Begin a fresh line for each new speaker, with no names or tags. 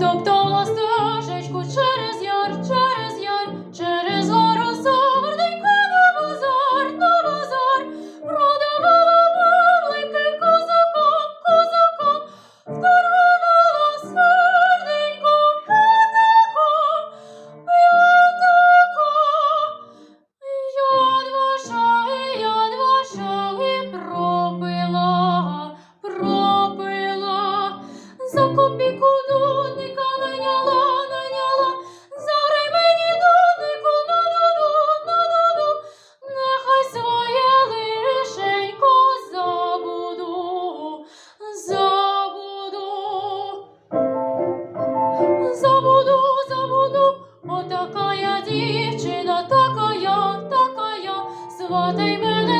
Тобто стежечку через яр, через Отака я дівчина, такая, такая, сватай мене.